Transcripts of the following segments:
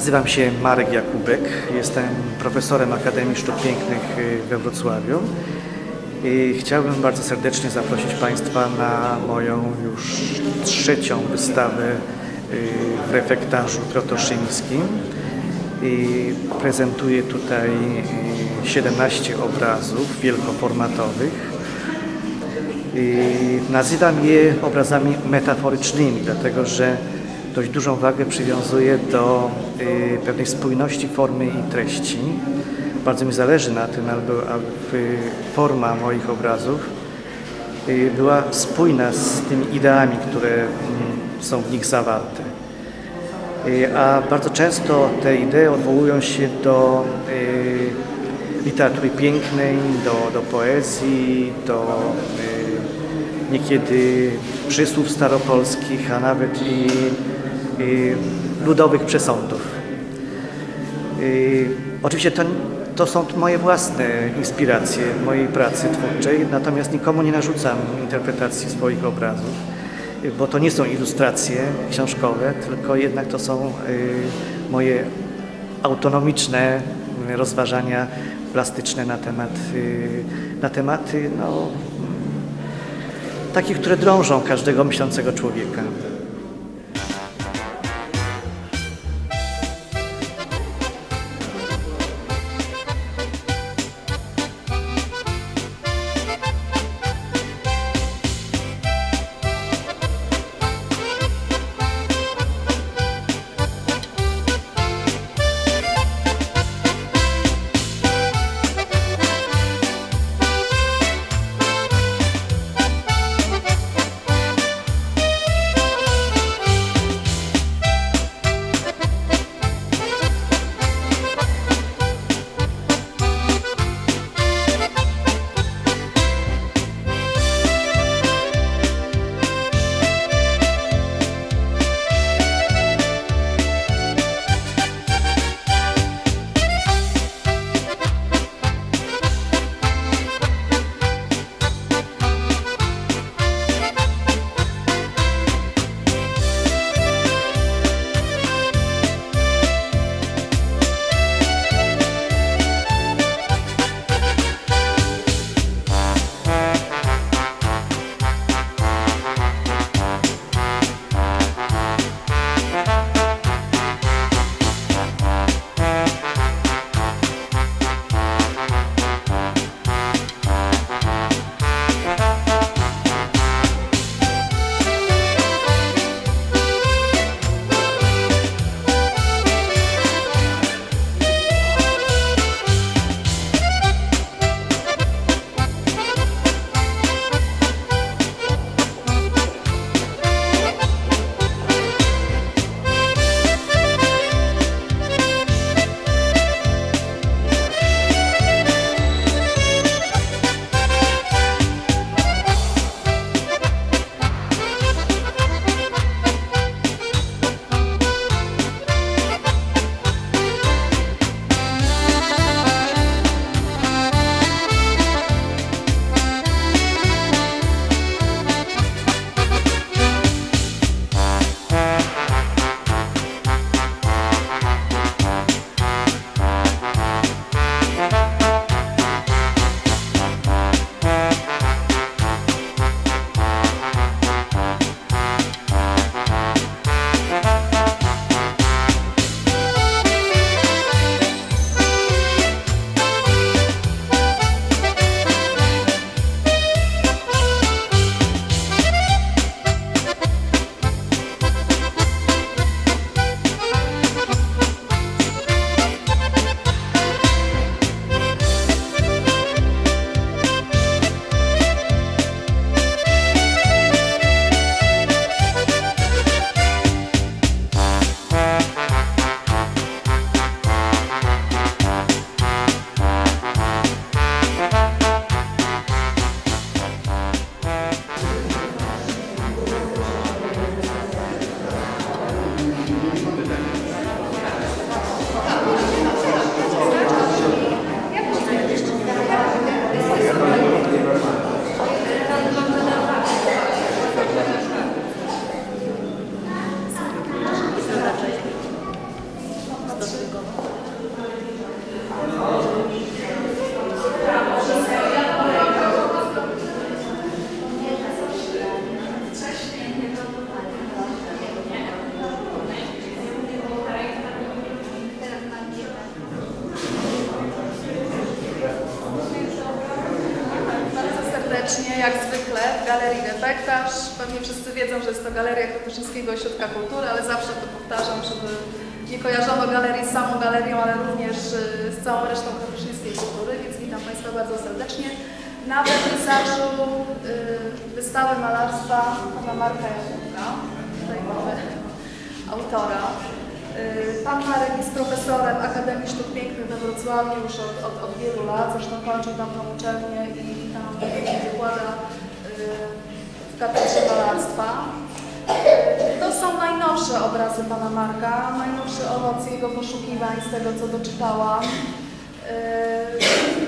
Nazywam się Marek Jakubek, jestem profesorem Akademii Sztuk Pięknych y, we Wrocławiu i chciałbym bardzo serdecznie zaprosić Państwa na moją już trzecią wystawę y, w refektarzu krotoszyńskim i prezentuję tutaj 17 y, obrazów wielkoformatowych. I nazywam je obrazami metaforycznymi, dlatego że dość dużą wagę przywiązuję do y, pewnej spójności formy i treści. Bardzo mi zależy na tym, aby, forma moich obrazów y, była spójna z tymi ideami, które y, są w nich zawarte. Y, a bardzo często te idee odwołują się do literatury pięknej, do, do poezji, do niekiedy przysłów staropolskich, a nawet i ludowych przesądów. Oczywiście to, to są moje własne inspiracje mojej pracy twórczej, natomiast nikomu nie narzucam interpretacji swoich obrazów, bo to nie są ilustracje książkowe, tylko jednak to są moje autonomiczne rozważania plastyczne na temat, na tematy no, takie, które drążą każdego myślącego człowieka. do tego. jak zwykle w Galerii Defektarz. Pewnie wszyscy wiedzą, że jest to Galeria Krokuszyńskiego Ośrodka Kultury, ale zawsze to powtarzam, żeby nie kojarzono galerii z samą galerią, ale również y, z całą resztą Krotoszyńskiej Kultury, więc witam Państwa bardzo serdecznie. Na wernisażu y, wystawy malarstwa pana Marka Janówka. Tutaj mamy autora. Y, Pan Marek jest profesorem Akademii Sztuk Pięknych we Wrocławiu już od, od, od wielu lat, zresztą kończył tam tą uczelnię i tam wykłada w katedrze malarstwa. To są najnowsze obrazy Pana Marka, najnowszy owoc jego poszukiwań z tego, co doczytałam. Y,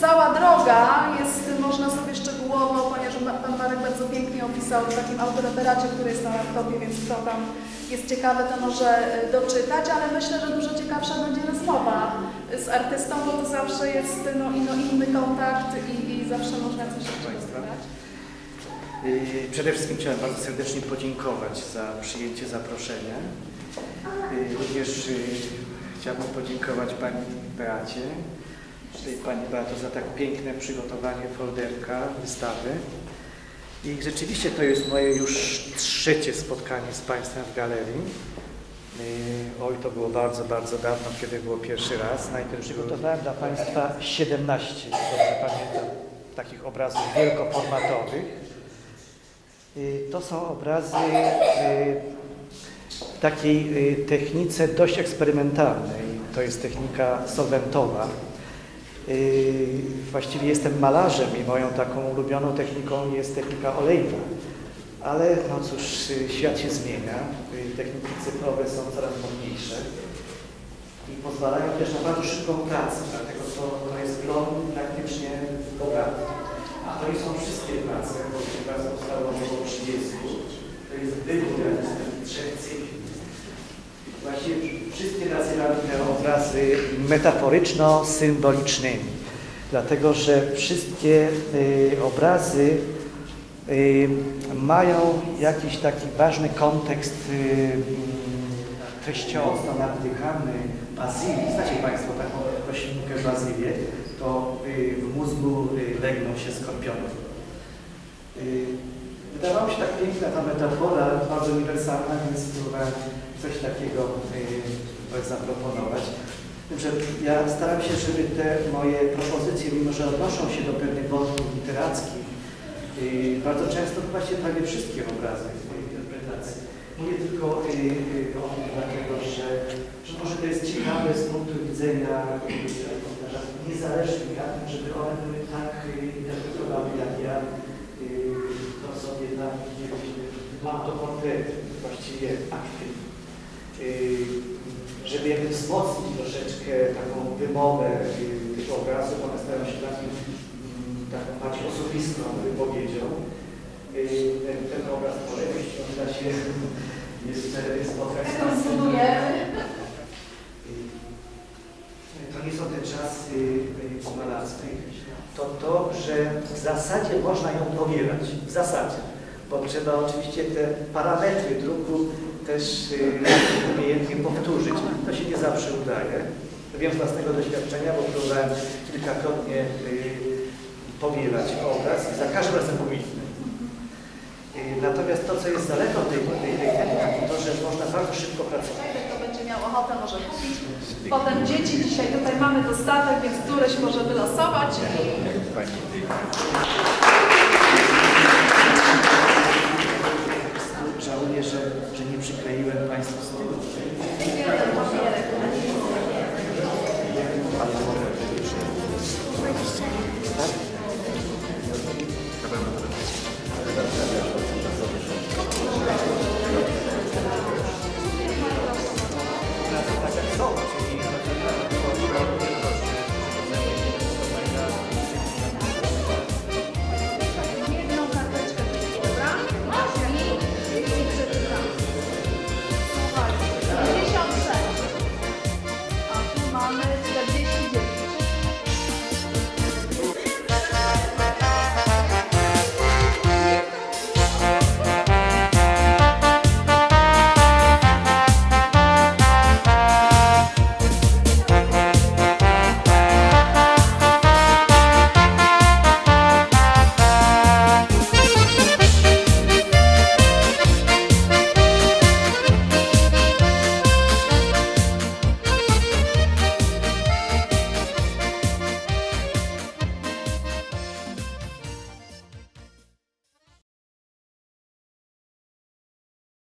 Cała droga jest, można sobie szczegółowo, ponieważ Pan Marek bardzo pięknie opisał w takim autoreferacie, który jest na laptopie, więc kto tam jest ciekawy, to może y, doczytać, ale myślę, że dużo ciekawsza będzie rozmowa z artystą, bo to zawsze jest no, ino, inny kontakt i, i zawsze można coś. Y, Przede wszystkim chciałem bardzo serdecznie podziękować za przyjęcie zaproszenia. Y, Również y, chciałbym podziękować Pani Beacie, czyli Pani Beato za tak piękne przygotowanie folderka wystawy. I rzeczywiście to jest moje już trzecie spotkanie z Państwem w galerii. Y, Oj, to było bardzo, bardzo dawno, kiedy było pierwszy raz. Najpierw przygotowałem dla Państwa 17, dobrze pamiętam, takich obrazów wielkoformatowych. Y, To są obrazy y, w takiej y, technice dość eksperymentalnej. To jest technika solwentowa. Y, Właściwie jestem malarzem i moją taką ulubioną techniką jest technika olejna. Ale no cóż, y, świat się zmienia. Y, Techniki cyfrowe są coraz modniejsze i pozwalają też na bardzo szybką pracę, dlatego to, to jest plon praktycznie bogaty. A to nie są wszystkie prace, bo tych prac powstało około 30. To jest wybór takich trzech cykli. Właściwie wszystkie nazywamy te obrazy metaforyczno-symbolicznymi, dlatego że wszystkie y, obrazy y, mają jakiś taki ważny kontekst y, mm, treściowy. Natykamy bazylii. Znacie Państwo taką roślinkę bazylię, to y, w mózgu y, legną się skorpiony. Y, Wydawała mi się tak piękna ta metafora, bardzo uniwersalna, więc spróbowałem coś takiego zaproponować. Że ja staram się, żeby te moje propozycje, mimo że odnoszą się do pewnych wątków literackich, bardzo często właśnie prawie wszystkie obrazy interpretacji. Mówię tylko o tym dlatego, że, że może to jest ciekawe z punktu widzenia jak, żeby one były tak y, interpretowane jak ja. y, To sobie tam mam to portret, właściwie akty. Y, Żeby jakby wzmocnić troszeczkę taką wymowę y, tych obrazów, one stają się takim, mm, taką bardziej osobistą wypowiedzią. Ten, ten obraz może jeśli uda się jeszcze spotkać z Państwem. Konsulujemy. To nie są te czasy y, malarskich. To to, że w zasadzie można ją powielać. W zasadzie. Bo trzeba oczywiście te parametry druku też y, umiejętnie powtórzyć. To się nie zawsze udaje. Wiem z własnego doświadczenia, bo próbowałem kilkakrotnie y, powielać obraz i za każdym razem był Natomiast to, co jest zaletą tej, tej, tej techniki, to, że można bardzo szybko pracować. Miał ochotę, może kupić. Potem dzieci, dzisiaj tutaj mamy dostatek, więc któreś może wylosować.